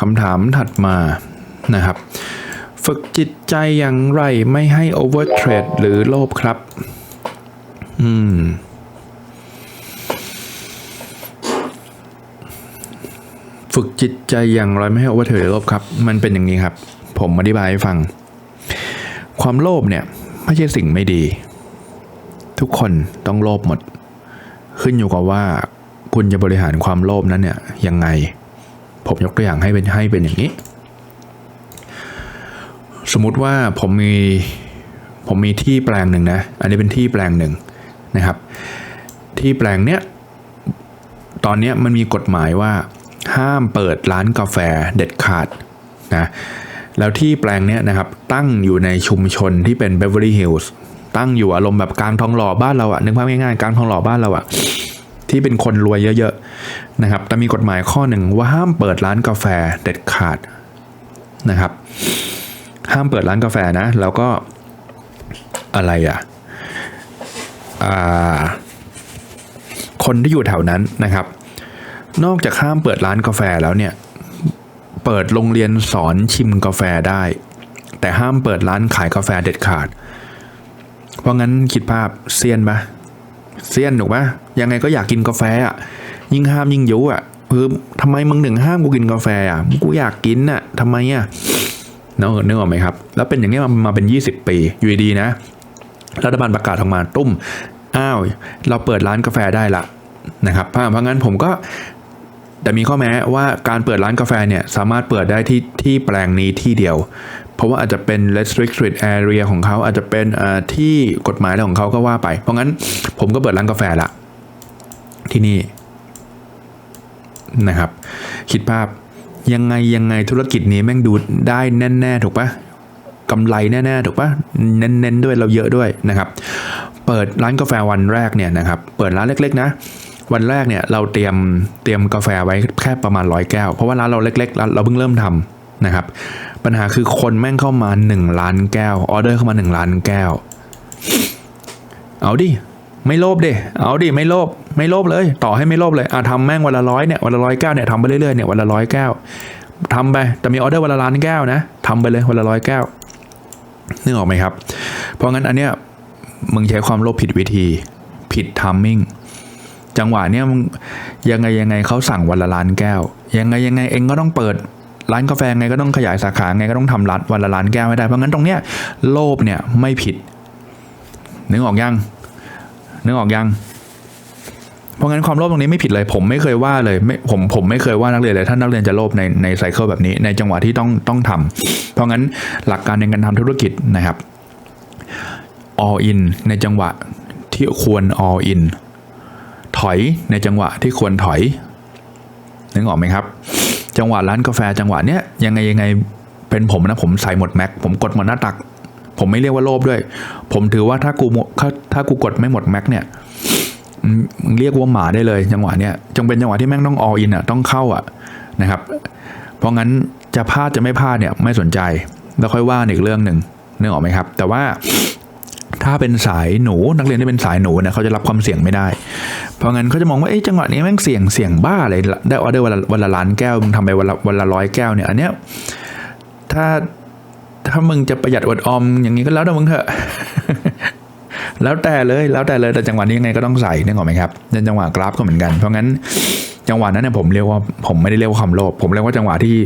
คำถามถัดมานะครับ ฝึกจิตใจอย่างไรไม่ให้โอเวอร์เทรดหรือโลภครับ อืมฝึกจิตใจอย่างไรไม่ให้โอเวอร์เทรดหรือโลภครับ มันเป็นอย่างนี้ครับ ผมอธิบายให้ฟัง ความโลภเนี่ย ไม่ใช่สิ่งไม่ดี ทุกคนต้องโลภหมด ขึ้นอยู่กับว่าคุณจะบริหารความโลภนั้นเนี่ยยังไง ผมยกตัวอย่างให้เป็นให้เป็นอย่างนี้ สมมุติว่าผมมีผมมีที่แปลงหนึ่งนะ อันนี้เป็นที่แปลงหนึ่งนะครับ ที่แปลงเนี้ยตอนเนี้ยมันมีกฎหมายว่า ห้ามเปิดร้านกาแฟเด็ดขาดนะแล้วที่แปลงเนี้ยนะครับตั้งอยู่ในชุมชนที่เป็น Beverly Hills ตั้งอยู่อารมณ์แบบกลางทองหล่อบ้านเราอะนึกภาพง่ายๆกลางทองหล่อบ้านเราอะ ที่เป็นคนรวยเยอะๆนะครับแต่มีกฎหมายข้อหนึ่งว่าห้ามเปิดร้านกาแฟเด็ดขาดนะครับ ห้ามเปิดร้านกาแฟนะ แล้วก็อะไรอะอ่าคนที่อยู่แถวนั้นนะครับ นอกจากห้ามเปิดร้านกาแฟแล้วเนี่ย เปิดโรงเรียนสอนชิมกาแฟได้ แต่ห้ามเปิดร้านขายกาแฟเด็ดขาด เพราะงั้นคิดภาพเซียนปะ เซียนถูกปะยังไงก็อยากกินกาแฟอะยิ่งห้ามยิ่งยุอะคือทำไมมึงถึงห้ามกูกินกาแฟอะกูอยากกินอะทำไมอะเนกนึกออกไหมครับ แล้วเป็นอย่างนี้มามาเป็น 20 ปีอยู่ดีนะรัฐบาลประกาศออกมาตุ้มอ้าวเราเปิดร้านกาแฟได้ละนะครับเพราะงั้นผมก็ แต่มีข้อแม้ว่าการเปิดร้านกาแฟเนี่ยสามารถเปิดได้ที่ที่แปลงนี้ที่เดียว เพราะว่าอาจจะเป็น restricted area ของเขาอาจจะเป็นที่กฎหมายอะไรของเขาก็ว่าไป เพราะงั้นผมก็เปิดร้านกาแฟละที่นี่นะครับ คิดภาพยังไงยังไงธุรกิจนี้แม่งดูได้แน่ๆถูกปะกำไรแน่ๆถูกปะเน้นๆด้วยเราเยอะด้วยนะครับ เปิดร้านกาแฟวันแรกเนี่ยนะครับ เปิดร้านเล็ก ๆ นะ วันแรกเนี่ยเราเตรียมเตรียมกาแฟไว้แค่ประมาณร้อยแก้ว เพราะว่าร้านเราเล็กๆร้านเราเพิ่งเริ่มทำนะครับ ปัญหาคือคนแม่งเข้ามา 1 ล้านแก้วออเดอร์เข้ามา 1 ล้านแก้ว เอาดิไม่โลภดิเอาดิไม่โลภไม่โลภเลย ต่อให้ไม่โลภเลยอะทำแม่งวันละร้อยเนี่ยวันละร้อยแก้วเนี่ยทำไปเรื่อยๆเนี่ยวันละร้อยแก้วทำไปแต่มีออเดอร์วันละล้านแก้วนะทำไปเลยวันละร้อยแก้วนึกออกไหมครับ เพราะงั้นอันเนี้ยมึงใช้ความโลภผิดวิธี ผิดทัมมิ่ง จังหวะเนี้ยยังไงยังไงเขาสั่งวันละล้านแก้ว ยังไงยังไงเองก็ต้องเปิดร้านกาแฟไงก็ต้องขยายสาขาไงก็ต้องทำร้านวันละล้านแก้วให้ได้เพราะงั้นตรงเนี้ยโลภเนี่ยไม่ผิดนึกออกยังนึกออกยังเพราะงั้นความโลภตรงนี้ไม่ผิดเลย ผมไม่เคยว่าเลยไม่ผมผมไม่เคยว่านักเรียนเลยถ้านักเรียนจะโลภในในไซเคิลแบบนี้ในจังหวะที่ต้องต้องทำเพราะงั้นหลักการในการทำธุรกิจนะครับ all in ในจังหวะที่ควร all in ถอยในจังหวะที่ควรถอยนึกออกไหมครับ จังหวะร้านกาแฟจังหวะเนี้ยยังไงยังไงเป็นผมนะผมใส่หมดแม็กผมกดหมดหน้าตัก ผมไม่เรียกว่าโลภด้วย ผมถือว่าถ้ากูถ้ากูกดไม่หมดแม็กเนี่ยเรียกว่าหมาได้เลยจังหวะเนี้ยจงเป็นจังหวะที่แม่งต้อง all in อะต้องเข้าอะนะครับ เพราะงั้นจะพลาดจะไม่พลาดเนี่ยไม่สนใจ แล้วค่อยว่าอีกเรื่องหนึ่งนึกออกไหมครับ แต่ว่า ถ้าเป็นสายหนูนักเรียนที่เป็นสายหนูเนี่ยเขาจะรับความเสี่ยงไม่ได้ เพราะงั้นเขาจะมองว่าเอ้จังหวะนี้แม่งเสี่ยงเสี่ยงบ้าเลยได้ออเดอร์วันละวันละล้านแก้วมึงทำไปวันละวันละร้อยแก้วเนี่ยอันเนี้ยถ้าถ้ามึงจะประหยัดอดออมอย่างนี้ก็แล้วแต่มึงเถอะแล้วแต่เลยแล้วแต่เลยแต่จังหวะนี้ยังไงก็ต้องใส่นึกออกไหมครับในจังหวะกราฟก็เหมือนกัน เพราะงั้นจังหวะนั้นเนี่ยผมเรียกว่าผมไม่ได้เรียกว่าความโลภผมเรียกว่าจังหวะที่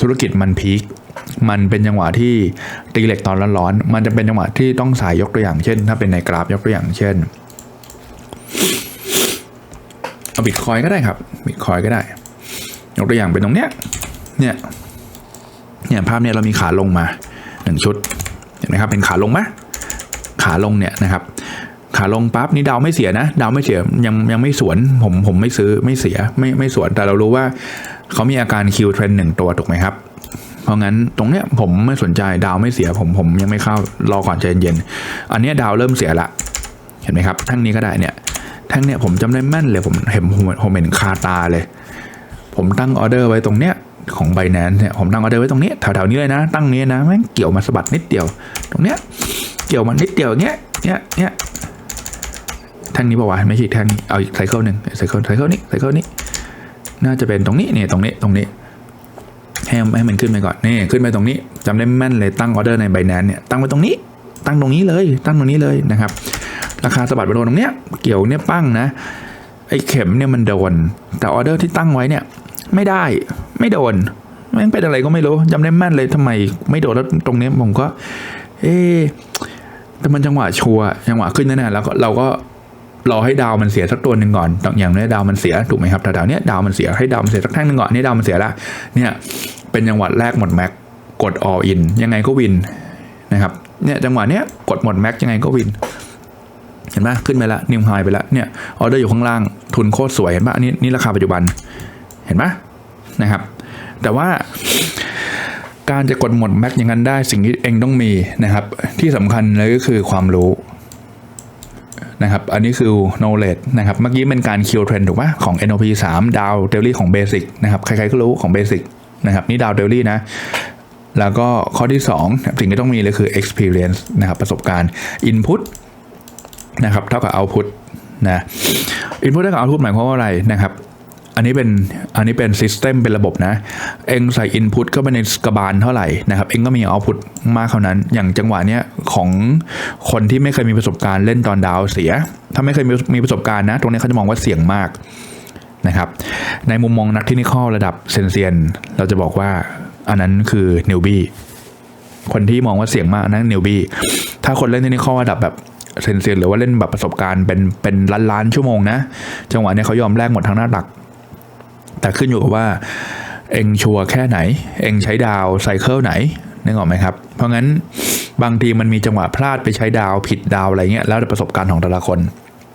ธุรกิจมันพีค มันเป็นจังหวะที่ตีเหล็กตอนร้อนๆมันจะเป็นจังหวะที่ต้องสายยกตัวอย่างเช่น ถ้าเป็นในกราฟยกตัวอย่างเช่นเอาบิตคอยก็ได้ครับบิตคอยก็ได้ ยกตัวอย่างเป็นตรงเนี้ยเนี่ยเนี่ยภาพเนี่ยเรามีขาลงมาหนึ่งชุดเห็นไหมครับเป็นขาลงไหมขาลงเนี่ยนะครับ ขาลงปั๊บนี่ดาวไม่เสียนะดาวไม่เสียยังยังไม่สวนผมผมไม่ซื้อไม่เสียไม่ไม่สวนแต่เรารู้ว่าเขามีอาการคิวเทรนหนึ่งตัวถูกไหมครับ เพราะงั้นตรงเนี้ยผมไม่สนใจดาวไม่เสียผมผมยังไม่เข้ารอก่อนใจเย็นๆอันเนี้ยดาวเริ่มเสียละเห็นไหมครับแท่งนี้ก็ได้เนี่ยแท่งเนี้ยผมจำได้แม่นเลยผมเห็นผมผมเห็นคาตาเลย ผมตั้งออเดอร์ไว้ตรงเนี้ยของ b บ n a n c e เนี่ยผมตั้งออเดอร์ไว้ตรงนี้แถวๆนี้เลยนะ ตั้งนี้นะแม่งเกี่ยวมาสะบัดนิดเดียว ตรงเนี้ยเกี่ยวมานิดเดียวอย่างเงี้ยเนี้ยเนี้ยแท่งนี้ป่าวะไม่ใช่แท่งนี้เอาอีกไซเคิลหนึ่งไซเคิลไซเคิลนี้ไซเคิลนี้น่าจะเป็นตรงนี้เนี่ยตรงนี้ตรงนี้ ให้ให้มันขึ้นไปก่อนนี่ขึ้นไปตรงนี้จำได้แม่นเลยตั้งออเดอร์ในไบแนนเนี่ยตั้งไว้ตรงนี้ ตั้งตรงนี้เลย ตั้งตรงนี้เลยนะครับ ราคาสะบัดไปโดนตรงเนี้ยเกี่ยวเนี่ยปั้งนะไอ้เข็มเนี่ยมันโดน แต่ออเดอร์ที่ตั้งไว้เนี่ยไม่ได้ไม่โดนม่งเป็นอะไรก็ไม่รู้จำได้แม่นเลยทำไมไม่โดนแล้วตรงนี้ผมก็ เอ๊แต่มันจังหวะชัวร์จังหวะขึ้นแน่ๆแล้วก็เราก็ รอให้ดาวมันเสียสักตัวหนึ่งก่อนอย่างนี้ดาวมันเสียถูกไหมครับแต่ดาวเนี้ยดาวมันเสียให้ดาวมันเสียสักแท่งหนึ่งก่อนนี่ดาวมันเสียละเนี่ยเป็นจังหวะแรกหมดแม็กกด all in ยังไงก็วินนะครับเนี่ยจังหวะเนี้ยกดหมดแม็กยังไงก็วินเห็นไหมขึ้นไปละนิวไฮไปแล้วเนี่ยออเดอร์อยู่ข้างล่างทุนโคตรสวยเห็นปะอันนี้นี่ราคาปัจจุบันเห็นปะนะครับ แต่ว่าการจะกดหมดแม็กอย่างนั้นได้สิ่งที่เองต้องมีนะครับ ที่สำคัญเลยก็คือความรู้ นะครับ อันนี้คือ knowledge นะครับ เมื่อกี้เป็นการ kill trend ถูกปะของ NOP 3 ดาวเดลี่ของ Basic นะครับ ใครๆก็รู้ของ Basic นะครับ นี่ดาวเดลี่นะ แล้วก็ข้อที่2สิ่งที่ต้องมีเลยคือ experience นะครับ ประสบการณ์ input นะครับ เท่ากับ output นะ input เท่ากับ output หมายความว่าอะไรนะครับ อันนี้เป็นอันนี้เป็น system เป็นระบบนะ เองใส่ input เข้าไปในกระบาลเท่าไหร่นะครับ เองก็มี output มากเท่านั้น อย่างจังหวะเนี้ยของคนที่ไม่เคยมีประสบการณ์เล่นตอนดาวเสีย ถ้าไม่เคยมีมีประสบการณ์นะ ตรงนี้เขาจะมองว่าเสี่ยงมากนะครับ ในมุมมองนักเทคนิคระดับเซนเซียน เราจะบอกว่าอันนั้นคือ newbie คนที่มองว่าเสี่ยงมากนั่น newbie ถ้าคนเล่นเทคนิคระดับแบบเซนเซียนหรือว่าเล่นแบบประสบการณ์เป็นเป็นล้านล้านชั่วโมงนะ จังหวะเนี้ยเขายอมแลกหมดทั้งหน้าตัก แต่ขึ้นอยู่กับว่าเองชัวร์แค่ไหน เองใช้ดาวไซเคิลไหนนึกออกไหมครับ เพราะงั้นบางทีมันมีจังหวะพลาดไปใช้ดาวผิดดาวอะไรเงี้ยแล้วแต่ประสบการณ์ของแต่ละคน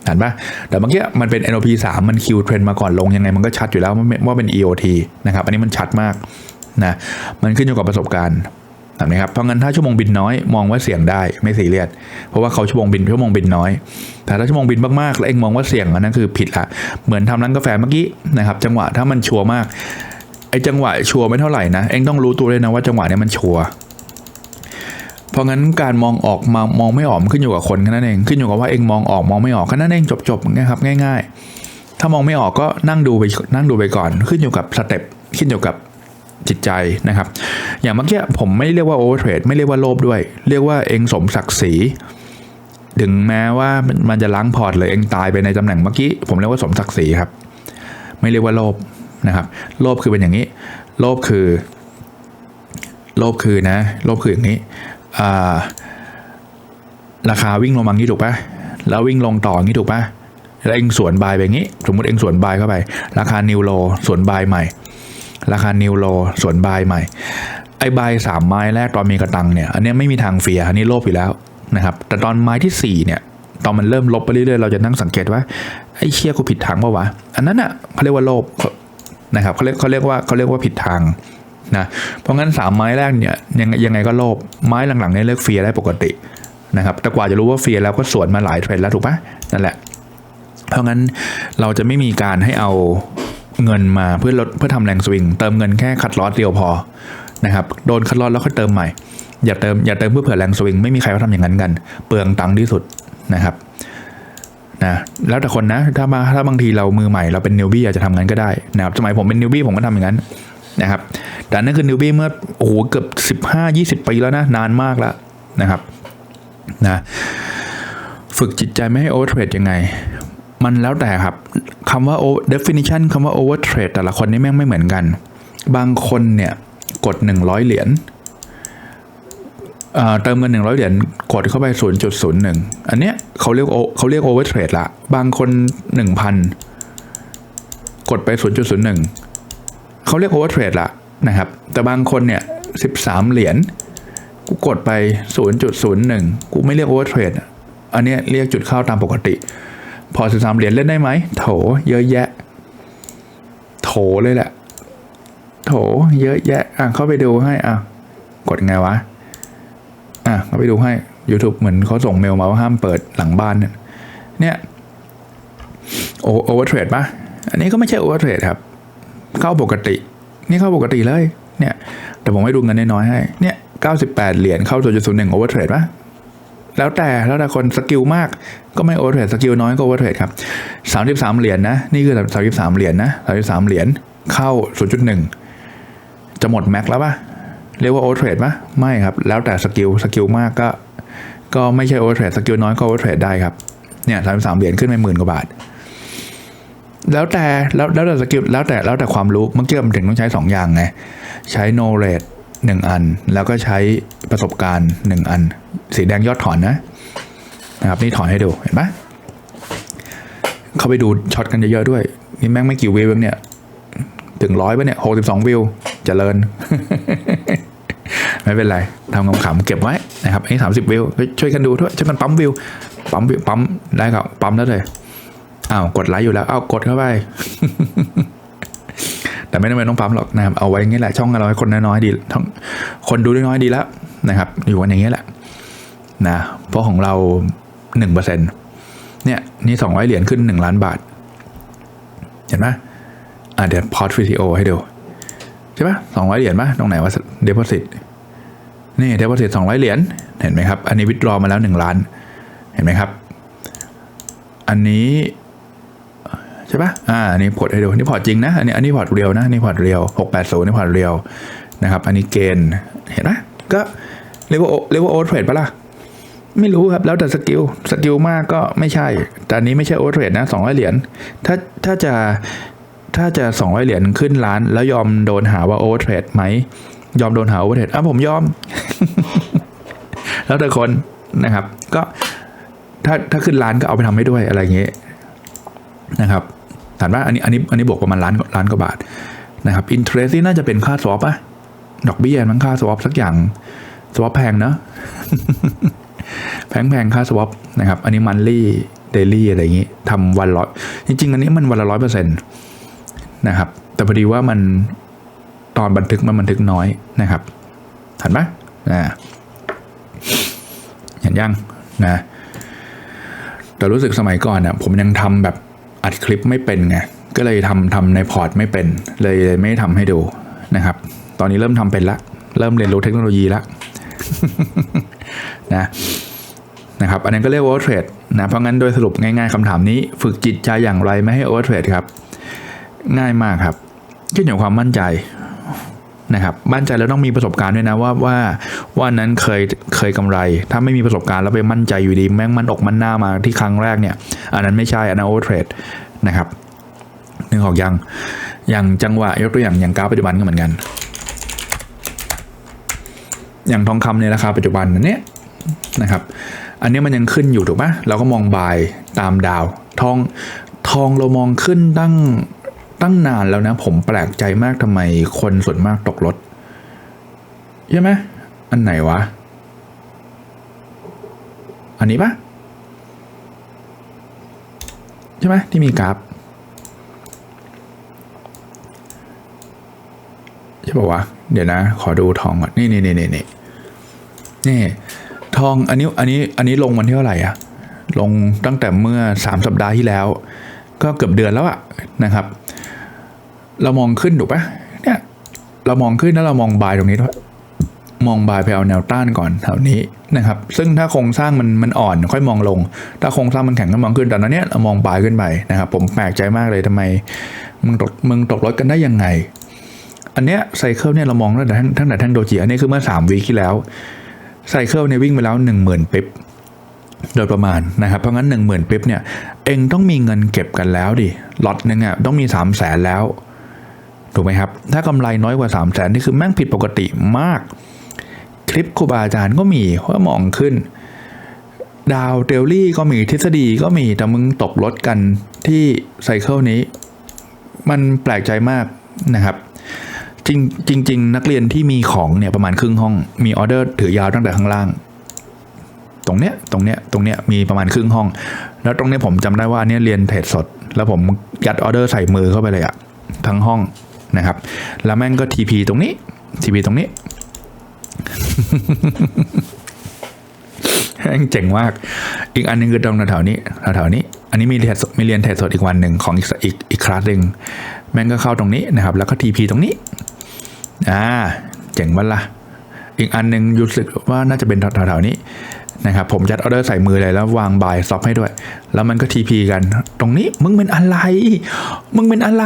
เห็นปะแต่เมื่อกี้มันเป็น NOP 3 มันคิวเทรนมาก่อนลงยังไงมันก็ชัดอยู่แล้วว่าว่าเป็น EOT นะครับ อันนี้มันชัดมากนะ มันขึ้นอยู่กับประสบการณ์ เห็นไหมครับเพราะงั้นถ้าชั่วโมงบินน้อยมองว่าเสี่ยงได้ไม่ซีเรียสเพราะว่าเขาชั่วโมงบินชั่วโมงบินน้อย แต่ถ้าชั่วโมงบินมากๆแล้วเองมองว่าเสี่ยงอันนั้นคือผิดละเหมือนทำร้านกาแฟเมื่อกี้นะครับจังหวะถ้ามันชัวร์มากไอ้จังหวะชัวร์ไม่เท่าไหร่นะเองต้องรู้ตัวเลยนะว่าจังหวะเนี้ยมันชัวร์เพราะงั้นการมองออกมามองไม่ออกขึ้นอยู่กับคนแค่นั้นเองขึ้นอยู่กับว่าเองมองออกมองไม่ออกแค่นั้นเองจบๆนะครับง่าย ๆ ถ้ามองไม่ออกก็นั่งดูไปนั่งดูไปก่อน ขึ้นอยู่กับสเต็ปขึ้นอยู่กับ จิตใจนะครับ อย่างเมื่อกี้ผมไม่เรียกว่าโอเวอร์เทรดไม่เรียกว่าโลภด้วย เรียกว่าเองสมศักดิ์ศรีถึงแม้ว่ามันจะล้างพอร์ตเลยเองตายไปในตำแหน่งเมื่อกี้ผมเรียกว่าสมศักดิ์ศรีครับ ไม่เรียกว่าโลภนะครับ โลภคือเป็นอย่างนี้ โลภคือ โลภคือนะ โลภคืออย่างนี้ราคาวิ่งลงมางี้ถูกปะแล้ววิ่งลงต่องี้ถูกปะแล้วเองสวนบายไปงี้ สมมติเองสวนบายเข้าไป ราคานิวโลสวนบายใหม่ ราคานิวโลส่วนบายใหม่ ไอ้บายสามไม้แรกตอนมีกระตังเนี่ย อันนี้ไม่มีทางเฟียอันนี้โลภอยู่แล้วนะครับ แต่ตอนไม้ที่สี่เนี่ยตอนมันเริ่มลบไปเรื่อยๆ เราจะนั่งสังเกตว่าไอ้เชี่ยกูผิดทางปะวะ อันนั้นอะเขาเรียกว่าโลภนะครับเขาเรียกเขาเรียกว่าเขาเรียกว่าผิดทางนะ เพราะงั้นสามไม้แรกเนี่ยยังไงยังไงก็โลภไม้หลังๆเนี่ยเลิกเฟียได้ปกตินะครับ แต่กว่าจะรู้ว่าเฟียแล้วก็สวนมาหลายเทรนแล้วถูกปะนั่นแหละ เพราะงั้นเราจะไม่มีการให้เอา เงินมาเพื่อลดเพื่อทำแรงสวิงเติมเงินแค่คัดลอสเดียวพอนะครับโดนคัดลอสแล้วค่อยเติมใหม่อย่าเติมอย่าเติมเพื่อเผื่อแรงสวิงไม่มีใครเขาทำอย่างนั้นกัน เปลืองตังค์ที่สุดนะครับนะแล้วแต่คนนะถ้ามาถ้าบางทีเรามือใหม่เราเป็นนิวบี้อาจจะทำงั้นก็ได้นะครับสมัยผมเป็นนิวบี้ผมก็ทำอย่างนั้นนะครับแต่นั่นคือนิวบี้เมื่อโอ้โหเกือบสิบห้ายี่สิบปีแล้วนะนานมากแล้วนะครับนะฝึกจิตใจไม่ให้โอเวอร์เทรดยังไง มันแล้วแต่ครับ คำว่า definition คำว่า over trade แต่ละคนนี่แม่งไม่เหมือนกัน บางคนเนี่ยกด 100 เหรียญเติมเงิน 100 เหรียญกดเข้าไป 0.01 อันเนี้ยเขาเรียก o- เขาเรียก over trade ละ บางคน 1,000 กดไป 0.01 เขาเรียก over trade ละนะครับ แต่บางคนเนี่ย 13 เหรียญกูกดไป 0.01 กูไม่เรียก over trade อันเนี้ยเรียกจุดเข้าตามปกติ พอสิบสามเหรียญเล่นได้ไหม โถ เยอะแยะ โถเลยแหละ โถ เยอะแยะ อะ เข้าไปดูให้ อะ กดไงวะ อะ เข้าไปดูให้ YouTube เหมือนเขาส่งเมลมาว่าห้ามเปิดหลังบ้าน เนี่ย เนี่ย โอเวอร์เทรดปะอันนี้ก็ไม่ใช่โอเวอร์เทรดครับ เข้าปกติ นี่เข้าปกติเลย เนี่ย แต่ผมให้ดูเงินน้อยๆให้ เนี่ยเก้าสิบแปดเหรียญเข้าตัวจุดศูนย์หนึ่งโอเวอร์เทรดปะ แล้วแต่แล้วแต่คนสกิลมากก็ไม่โอเวอร์เทรดสกิลน้อยก็โอเวอร์เทรดครับสามสิบสามเหรียญนะนี่คือสามสิบสามเหรียญนะสามสิบสามเหรียญเข้าศูนย์จุดหนึ่งจะหมดแม็กแล้วปะเรียกว่าโอเวอร์เทรดปะไม่ครับ แล้วแต่สกิลสกิลมากก็ ก็ไม่ใช่โอเวอร์เทรดสกิลน้อยก็โอเวอร์เทรดได้ครับเนี่ยสามสิบสามเหรียญขึ้นไปหมื่นกว่าบาทแล้วแต่แล้วแล้วแต่สกิลแล้วแต่แล้วแต่ความรู้เมื่อกี้ผมถึงต้องใช้สองอย่างไง ใช้ knowledge หนึ่งอัน แล้วก็ใช้ประสบการณ์หนึ่งอัน สีแดงยอดถอนนะนะครับนี่ถอนให้ดูเห็นปะเข้าไปดูช็อตกันเยอะๆด้วย นี่แม่งไม่กี่วิวเองเนี่ย ถึงร้อยปะเนี่ยหกสิบสองวิวเจริญ ไม่เป็นไรทำขำๆเก็บไว้นะครับอันนี้สามสิบวิวช่วยกันดูด้วยช่วยกันปั๊มวิวปั๊มวิวปั๊มได้ครับปั๊มแล้วเลยอ้าวกดไลค์อยู่แล้วอ้าวกดเข้าไป แต่ไม่จำเป็นต้องปั๊มหรอกนะครับเอาไว้อย่างนี้แหละช่องเราให้คนน้อยๆดีช่องคนดูน้อยๆดีแล้วนะครับ อยู่กันอย่างนี้แหละนะเพราะของเราหนึ่งเปอร์เซ็นเนี่ยนี่สองร้อยเหรียญขึ้นหนึ่งล้านบาท เห็นไหมอะเดี๋ยวพอดวิดีโอให้ดูใช่ปะสองร้อยเหรียญปะตรงไหนว่าเด p o s i t นี่เด p o s i t สองร้อยเหรียญเห็นไหมครับ อันนี้วิดรอมาแล้วหนึ่งล้าน เห็นไหมครับ อันนี้ ใช่ปะอ่าอันนี้พอร์ตให้ดูนี่พอร์ตจริงนะอันนี้อันนี้พอร์ตเรียวนะนี่พอร์ตเรียวหกแปดศูนย์นี่พอร์ตเรียวนะครับ อันนี้เกณฑ์เห็นไหมก็เรียกว่าเรียกว่าโอเวอร์เทรดปะล่ะไม่รู้ครับ แล้วแต่สกิลสกิลมากก็ไม่ใช่ แต่อันนี้ไม่ใช่โอเวอร์เทรดนะสองร้อยเหรียญถ้าถ้าจะถ้าจะสองร้อยเหรียญขึ้นล้าน แล้วยอมโดนหาว่าโอเวอร์เทรดไหม ยอมโดนหาโอเวอร์เทรดอะผมยอม แล้วแต่คนนะครับ ก็ถ้าถ้าขึ้นล้านก็เอาไปทำให้ด้วยอะไรอย่างเงี้ยนะครับ ถามว่าอันนี้อันนี้อันนี้บวกประมาณล้านล้านกว่าบาทนะครับอินเทรสที่น่าจะเป็นค่าสวอปอะดอกเบี้ยมั้งค่าสวอปสักอย่างสวอปแพงเนอะแพงแพงค่าสวอปนะครับ อันนี้มันลี่เดลี่อะไรอย่างงี้ทำวันร้อยจริง ๆ อันนี้มันวันละร้อยเปอร์เซ็นต์นะครับ แต่พอดีว่ามันตอนบันทึกมันบันทึกน้อยนะครับเห็นไหมนะเห็นยังนะแต่รู้สึกสมัยก่อนอะผมยังทำแบบ อัดคลิปไม่เป็นไงก็เลยทำทำในพอร์ตไม่เป็น เลยไม่ทำให้ดูนะครับ ตอนนี้เริ่มทำเป็นละ เริ่มเรียนรู้เทคโนโลยีละนะนะครับอันนั้นก็เรียกว่าโอเวอร์เทรดนะเพราะงั้นโดยสรุปง่ายๆคำถามนี้ ฝึกจิตใจอย่างไรไม่ให้โอเวอร์เทรดครับ ง่ายมากครับขึ้นอยู่กับความมั่นใจ นะครับมั่นใจแล้วต้องมีประสบการณ์ด้วยนะว่าว่าว่านั้นเคยเคยกำไร ถ้าไม่มีประสบการณ์แล้วไปมั่นใจอยู่ดีแม่งมันอกมันหน้ามาที่ครั้งแรกเนี่ย อันนั้นไม่ใช่อันนั้นโอเวอร์เทรดนะครับนึกออกยังอย่างจังหวะยกตัวอย่างอย่างกราฟปัจจุบันก็เหมือนกัน อย่างทองคำในราคาปัจจุบันเนี้ยนะครับ อันนี้มันยังขึ้นอยู่ถูกไหมเราก็มองบายตามดาว ทองทองเรามองขึ้นตั้ง ตั้งนานแล้วนะ ผมแปลกใจมากทำไมคนส่วนมากตกรถใช่ไหมอันไหนวะ อันนี้ปะใช่ไหมที่มีกราฟใช่ป่าวะ เดี๋ยวนะ ขอดูทองก่อน นี่นี่นี่นี่นี่นี่ทองอันนี้อันนี้อันนี้ลงวันที่เท่าไหร่อะลงตั้งแต่เมื่อสามสัปดาห์ที่แล้ว ก็เกือบเดือนแล้วอะนะครับ เรามองขึ้นถูกปะเนี่ยเรามองขึ้นแล้วเรามองบายตรงนี้ด้วยมองบายไปเอาแนวต้านก่อนแถวนี้นะครับ ซึ่งถ้าโครงสร้างมันมันอ่อนค่อยมองลง ถ้าโครงสร้างมันแข็งก็มองขึ้นแต่ตอนนี้เรามองบายขึ้นไปนะครับ ผมแปลกใจมากเลยทำไมมึงตกมึงตกรถกันได้ยังไง อันเนี้ยไซเคิลเนี่ยเรามองตั้งแต่ตั้งแต่แท่งโดจิอันนี้คือเมื่อสามวีคที่แล้วไซเคิลเนี่ยวิ่งไปแล้วหนึ่งหมื่นปิ๊บโดยประมาณนะครับ เพราะงั้นหนึ่งหมื่นปิ๊บเนี่ยเองต้องมีเงินเก็บกันแล้วดิล็อตหนึงอะต้องมีสามแสนแล้ว ถูกไหมครับ ถ้ากำไรน้อยกว่า3 0 0แสนนี่คือแม่งผิดปกติมาก คลิปครูบาอาจารย์ก็มีว่ามองขึ้น ดาวเทลลี่ก็มีทฤษฎีก็มีแต่มึงตกรถกันที่ไซเคิลนี้ มันแปลกใจมากนะครับ จริงจริงนักเรียนที่มีของเนี่ยประมาณครึ่งห้องมีออเดอร์ถือยาวตั้งแต่ข้างล่างตรงเนี้ย ตรงเนี้ย ตรงเนี้ย มีประมาณครึ่งห้อง แล้วตรงเนี้ยผมจำได้ว่าอันเนี้ยเรียนเทรดสด แล้วผมยัดออเดอร์ใส่มือเข้าไปเลยอะทั้งห้อง นะครับ แล้วแม่งก็ TP ตรงนี้ TP ตรงนี้แม่งเจ๋งมาก อีกอันหนึงคือตรงแถวๆนี้แถวๆนี้ อันนี้มีเรียนสดมีเรียนเทรดสดอีกวันหนึ่งของอีกอีกอีกคลาสหนึ่งแม่งก็เข้าตรงนี้นะครับ แล้วก็ TP ตรงนี้ อ่า เจ๋งบ้าละอีกอันหนึ่งรู้สึกว่าน่าจะเป็นแถวๆนี้ นะครับผมจัดออเดอร์ใส่มือเลยแล้ววางบายซ็อฟให้ด้วย แล้วมันก็ TP กัน ตรงนี้มึงเป็นอะไร มึงเป็นอะไร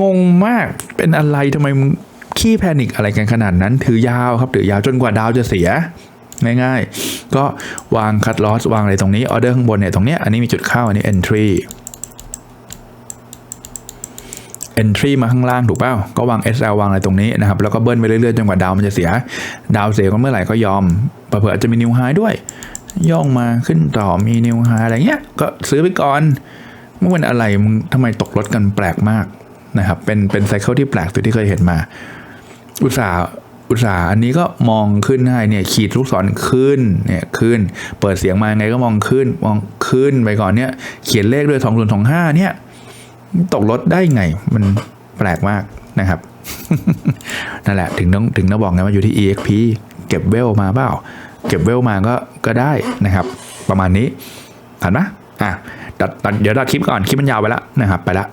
งงมากเป็นอะไรทำไมมึงขี้แพนิคอะไรกันขนาดนั้น ถือยาวครับ ถือยาวจนกว่าดาวจะเสียง่ายๆ ก็วางคัดลอสวางอะไรตรงนี้ออเดอร์ข้างบนเนี่ยตรงเนี้ยอันนี้มีจุดเข้าอันนี้ entry entry มาข้างล่างถูกเปล่าก็วาง SL วางอะไรตรงนี้นะครับ แล้วก็เบิ้ลไปเรื่อยๆจนกว่าดาวมันจะเสีย ดาวเสียก็เมื่อไหร่ก็ยอมเผื่อจะมีนิวไฮด้วย ย่องมาขึ้นต่อมีนิวไฮอะไรเงี้ย ก็ซื้อไปก่อนเมื่อวันอะไรมึงทำไมตกรถกันแปลกมากนะครับ เป็นเป็นไซเคิลที่แปลกสุดที่เคยเห็นมา อุตสาห์อุตสาห์อันนี้ก็มองขึ้นให้เนี่ยขีดลูกศรขึ้นเนี่ยขึ้น เปิดเสียงมายังไงก็มองขึ้นมองขึ้นไปก่อนเนี่ยเขียนเลขด้วยสองศูนย์สองห้าเนี่ย ตกรถได้ไง มันแปลกมากนะครับ นั่นแหละถึงต้องถึงต้องบอกไงว่าอยู่ที่ EXP เก็บเวลมาเปล่า เก็บเวลมาก็ก็ได้นะครับ ประมาณนี้เห็นไหมอะตัดเดี๋ยวตัดคลิปก่อนคลิปมันยาวไปแล้วนะครับ ไปละ